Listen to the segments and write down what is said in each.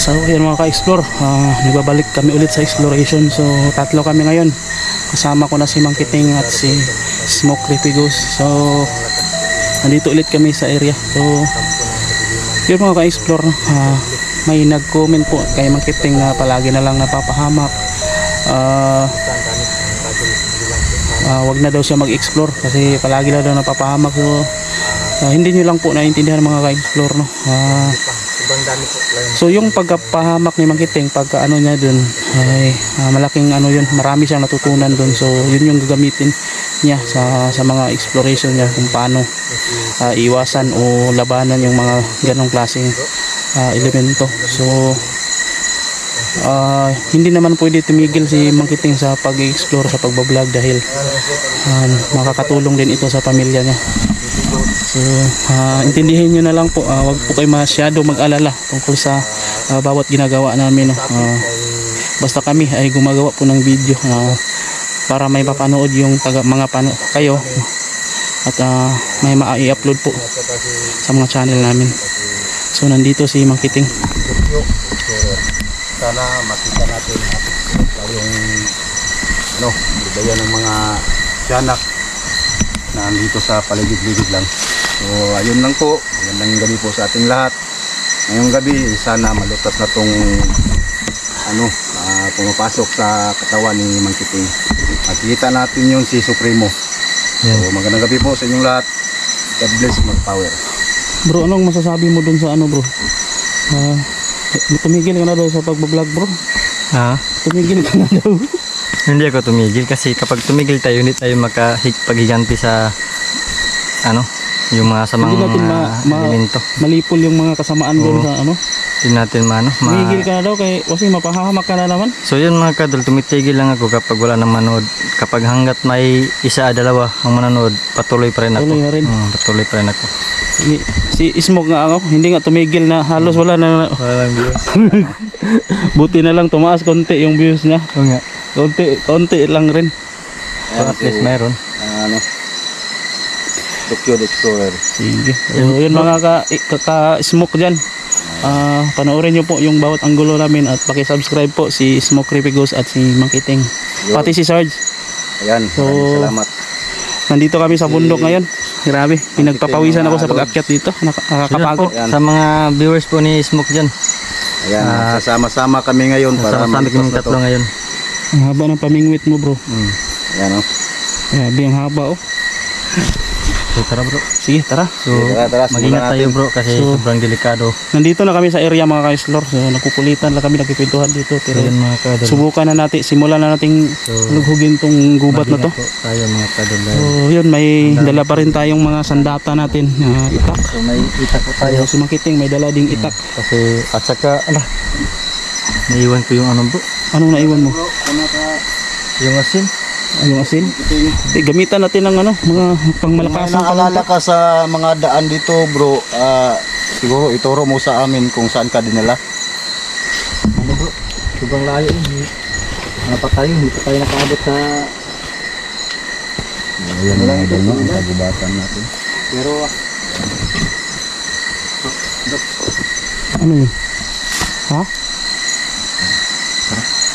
So yun mga ka-explore, ah, nagbabalik kami ulit sa exploration. So tatlo kami ngayon. Kasama ko na si Mang Kiting at si Smoke Ghost. So nandito ulit kami sa area. So yun mga ka-explore, ah, may nag-comment po kay Mang Kiting na palagi na lang napapahamak. Ah, ah, wag na daw siya mag-explore kasi palagi na daw napapahamak. So ah, hindi nyo lang po naiintindihan mga ka-explore no. Ah, So yung pagkapahamak ni Mangkiting pagka ano niya dun ay ah, malaking ano yun marami siyang natutunan dun. So yun yung gagamitin niya sa sa mga exploration niya kung paano ah, iwasan o labanan yung mga ganong klaseng ah, elemento. So ah, hindi naman pwede tumigil si Mangkiting sa pag-explore sa pagbablog dahil ah, makakatulong din ito sa pamilya niya So, ah, intindihin nyo na lang po, ah, wag po kayo masyado mag-alala tungkol sa ah, bawat ginagawa namin. No? Ah, basta kami ay gumagawa po ng video ah, para may mapanood yung taga, mga pano kayo at ah, may ma-i-upload po sa mga channel namin. So, nandito si Mangkiting. sana makita natin yung ano, libayan ng mga tiyanak na nandito sa paligid-ligid lang. So ayun lang po, magandang gabi po sa ating lahat. Ngayong gabi sana malutas na tong ano, ah, pumapasok sa katawan ni Mang Kiting. Makikita natin yung si Supremo. So magandang gabi po sa inyong lahat. God bless mag-power. Bro, anong masasabi mo dun sa ano bro? Ah, tumigil ka na daw sa pagbablog bro. Ha? Tumigil ka na daw. Hindi ako tumigil kasi kapag tumigil tayo hindi tayo makapaghiganti sa ano, yung mga samang Hindi natin ma- ma- elemento. Malipol yung mga kasamaan doon Oo. sa ano. Hindi natin maano, ma Tumigil ka na daw kay kasi mapahahamak ka na naman. So yun mga kadol, tumitigil lang ako kapag wala nang manood. Kapag hanggat may isa, dalawa ang manonood, patuloy pa rin ako. Tuloy na rin. Hmm, patuloy pa rin ako. Si- Si Smoke nga ako, hindi nga tumigil na halos wala na. Walang views. Buti na lang tumaas konti yung views niya. Oo nga. Konti, konti lang rin. So at least mayroon. ano, Tokyo Explorer. Sige. So, yun mga ka, ka, ka- smoke dyan. Ah, panoorin nyo po yung bawat anggulo namin at paki-subscribe po si Smoke Creepy Ghost at si Mangkiting. Pati si Sarge. Ayan, So, salamat. Nandito kami sa bundok ngayon. Grabe, pinagpapawisan ako sa pag-akyat dito. Nakakapagod. Sa mga viewers po ni Smoke dyan. Ayan, Ah, sasama-sama kami ngayon para na to. tatlo ngayon. Ang haba ng pamingwit mo bro. Hmm. Ayan, oh. Grabe ang haba oh. So tara bro. Sige, tara. So tara, tara, mag-ingat tayo bro kasi So, sobrang delikado. Nandito na kami sa area mga ka-explore. So, nagkukulitan lang kami, nagkikwentuhan dito. So Pero yun mga kadol. subukan na natin, simulan na nating So, lughugin tong gubat na to. tayo mga kadol. So, yun, may dala pa rin tayong mga sandata natin. ah, itak. So may itak po tayo. Tayo si Makiting, may dala ding itak. Kasi at saka ala naiwan ko yung ano bro. Anong naiwan mo? Yung asin. Yung asin? Eh, gamitan natin ng ano, mga Kung may pangmalakasan naalala ka sa mga daan dito bro, ah, siguro ituro mo sa amin kung saan ka dinala. Ano bro? Sobrang layo eh. Ano pa tayo? Hindi pa tayo nakaabot sa Ayan mga idol no, ang kagubatan natin. pero Ano yun? Ha?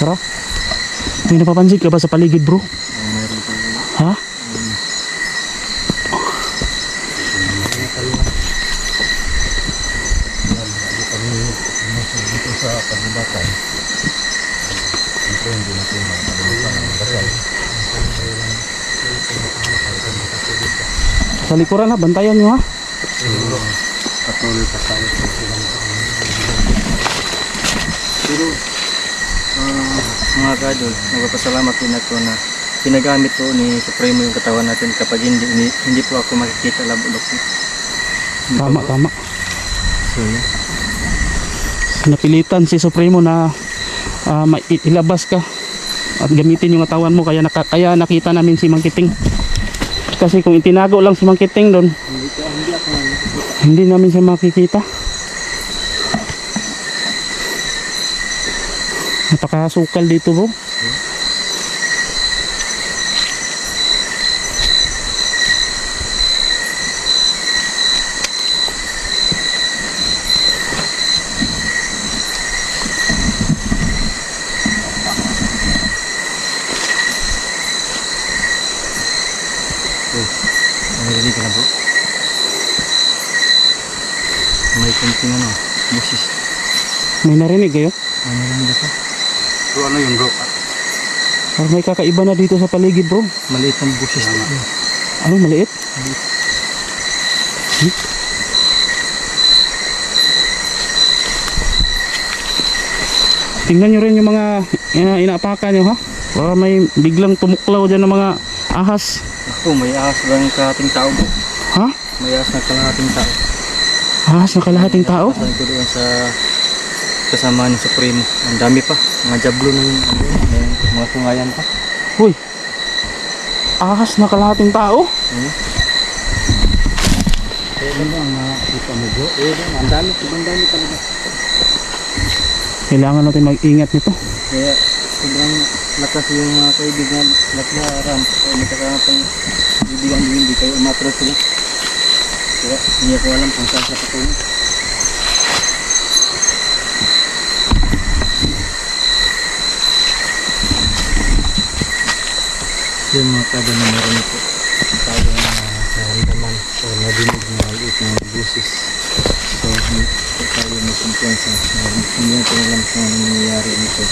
Tara. May napapansin ka ba sa paligid bro? Ha? Sa likuran ha, bantayan nyo ha. Ah, mga kadol, nagpapasalamat din ako na ginagamit po ni Supremo yung katawan natin kapag hindi hindi, hindi po ako makikita labulok. Tama, tama. So yun. napilitan si Supremo na i- ilabas ka at gamitin yung katawan mo kaya naka, kaya nakita namin si Mangkiting kasi kung itinago lang si Mangkiting doon hindi namin siya makikita Napakasukal dito bro. Hmm. Narinig ka na bro? May kunting ano, busis. May narinig kayo? May narinig ako. Bro, ano yun bro? Parang may kakaiba na dito sa paligid bro. Maliit ang busis. Tama. Ano maliit? Hmm? Tingnan nyo rin yung mga uh, inaapakan nyo ha. Baka may biglang tumuklaw dyan ng mga ahas. Ako, may ahas lang kalahating tao po. Ha? May ahas na kalahating tao. Ahas na kalahating tao? Napasan ko doon sa kasama ni Supremo. Ang dami pa. Mga jablo na May mga kungayan pa. Uy! Ahas na kalahating tao? Hmm? Pwede ba ang makita mo bro? Eh, ang dami, ang dami talaga. Kailangan natin mag-ingat nito. Kaya sobrang lakas yung mga kaibigan laklaran. Kaya may kasama pang kaibigan din hindi kayo umatras sila. Kaya hindi ako alam kung saan sa patungo. Kada na meron po tayo na naramdaman o nadinig ng maliit na busis. So, tayo may kumpiyansa. na Hindi natin alam kung ano nangyayari nito.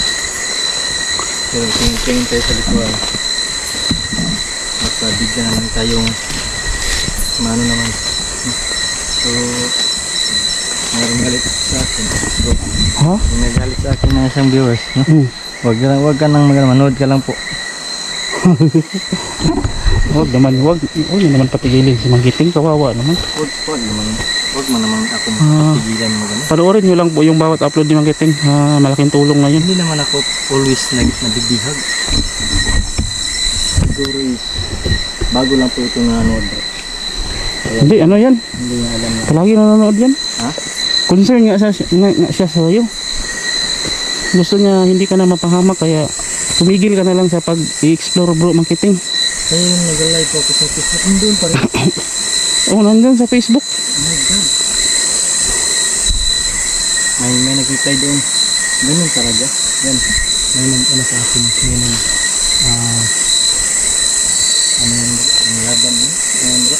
Pero kung tingin tayo sa likuran, at uh, bigyan naman tayong mano naman. So, mayroong galit sa akin. So, Ha? may nagalit sa akin na isang viewers. No? Hmm. Wag ka lang, wag ka nang mag- manood ka lang po. Huwag naman, huwag. Huwag nyo naman patigilin si Mangkiting. Kawawa naman. Wag, wag naman, wag mo naman ako Ah. mapigilan mo gano'n. Panoorin nyo lang po yung bawat upload ni Mangkiting. Ah, malaking tulong na yun. Hindi naman ako always nag nabibihag. Siguro is, bago lang po ito nanonood. Kaya Hindi, ano yan? hindi niya alam na. Palagi nanonood yan. Ha? Concern nga, sa, nga, nga siya sa iyo. Gusto niya hindi ka na mapahamak kaya tumigil ka na lang sa pag-i-explore bro Mangkiting. Kaya yung nag-live po ako sa Facebook, nandun pa rin. Oh, nandun sa Facebook. Oh my God. May, may nag-reply doon. Ganun talaga. Yan. May nag ano sa akin. May nag ah ano bro? Ang laban mo? Ayan bro.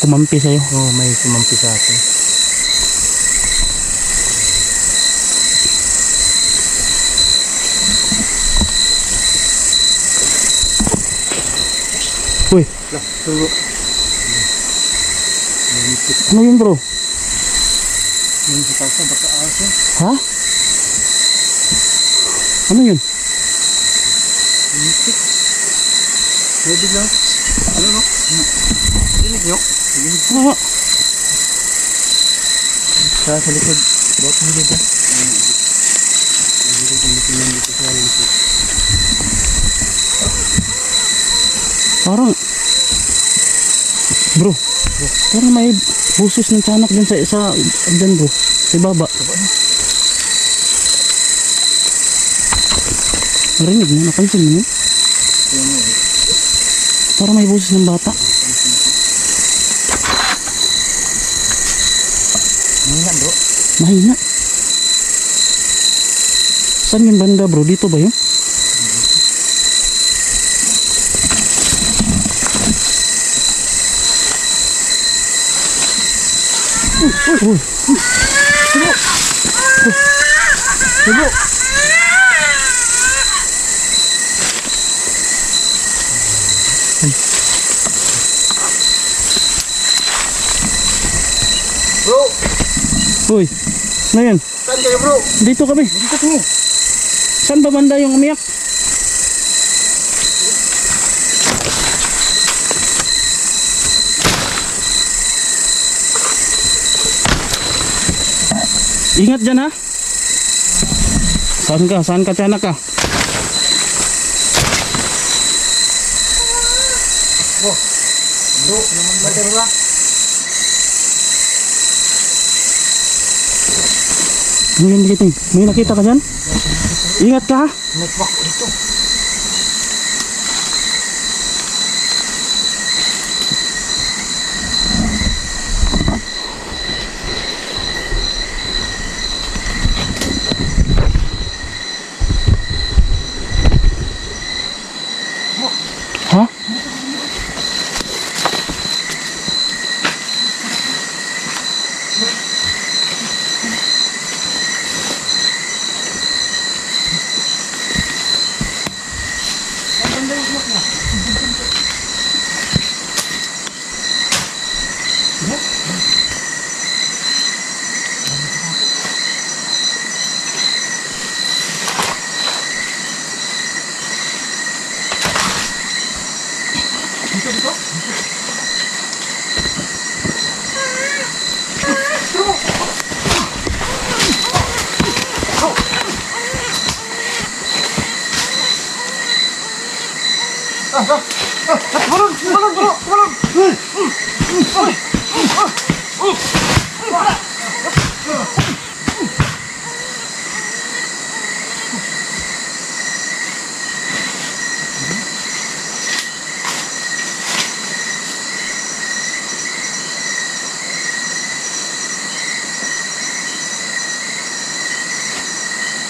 Kumampi sa'yo. Oo, oh, may sumampi sa akin. Uy, turo. ano yun bro? Yung sa tasa, aso. Ha? Ano yun? Mitik. May bigla. Ano no? Dinig nyo? Dinig. Ah, Sa, sa likod. Bawat hindi ba? parang Bro, parang may busis ng tiyanak din sa sa dyan bro. Sa baba. Narinig mo, napansin mo. Parang may busis ng bata. Mahina bro. Mahina. Saan yung banda bro? Dito ba yun? Uy. Tulo. Bro, Uy, ano yan? saan kayo bro? Dito kami. Dito kami. Saan ba banda yung umiyak? Ingat dyan ha. Saan ka? Saan ka tiyanak ka? Bro, naman ba ba? Giting? May nakita ka dyan? Ingat ka ha. Network dito. Ha?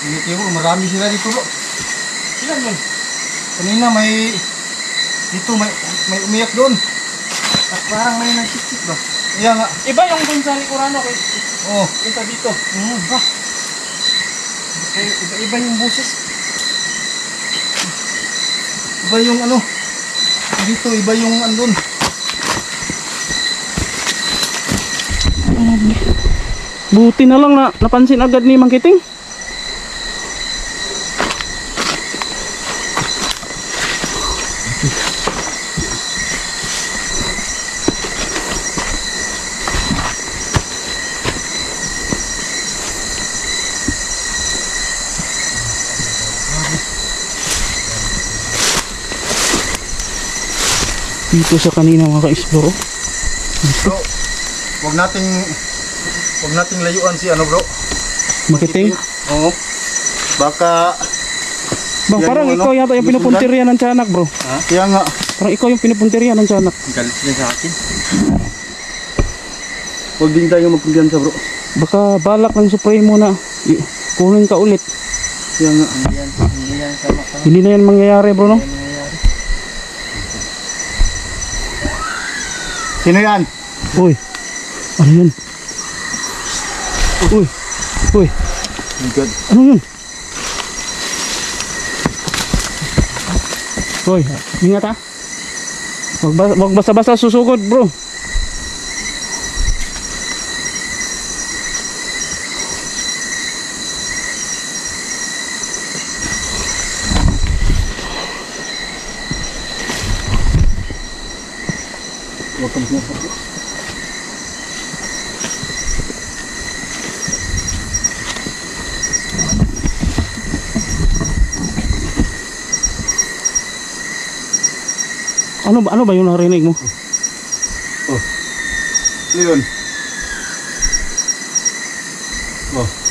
Hindi bro, marami sila dito bro. Ilan yun? Kanina may dito may may umiyak doon. At parang may nagsikik ba? Iya nga. Iba yung dun sa Licorano kay Oh. punta dito. Mm, ba? Kaya iba-iba yung boses. Iba yung ano? Dito iba yung andun. Buti na lang na napansin agad ni Mang Dito sa kanina mga ka-explore. Bro, wag nating wag nating layuan si ano bro. Makiting. Oo. Baka Bang, Yan parang yung ano, ikaw yata yung pinupuntirya ng tiyanak bro. kaya nga Parang ikaw yung pinupuntirya ng tiyanak. Galit niya sa akin. wag din tayo magkumpiyansa bro. Baka balak ng Supremo na i- kunin ka ulit. Kaya nga Hindi na yan mangyayari bro no? Sino yan? Uy, ano yun? Uy, uy, My God. ano yun? Uy, ingat ha. Wag, ba- wag basta-basta susugod bro. Ano ba, ano ba yung narinig mo? Ano yun? Oh,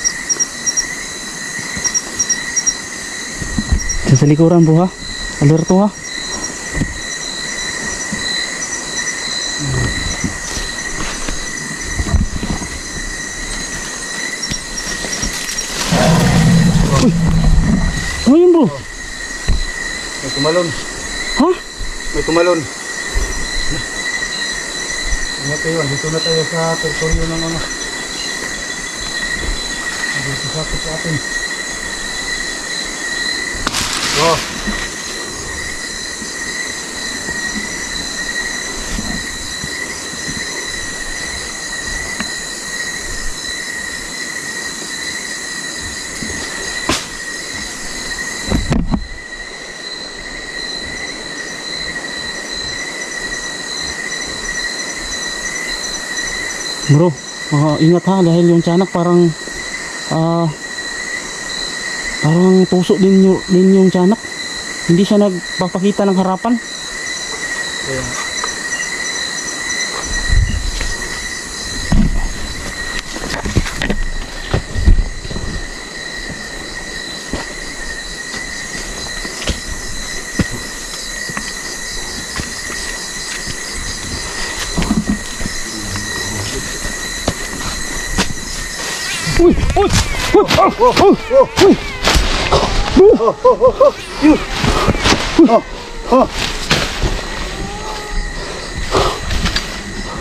sa likuran bro ha. Alerto ha. Uy, ano yun bro? may tumalon. Ha? May tumalon. Ingat kayo, dito na tayo sa teritoryo ng ano. Dito sa atin. Oh, Bro, ah, ingat ha dahil yung tiyanak parang ah parang puso din yung, din yung tiyanak. Hindi siya nagpapakita ng harapan. Uy,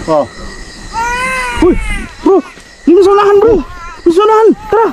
oh, uy. bro, dito sa unahan bro. Dito sa unahan, tara.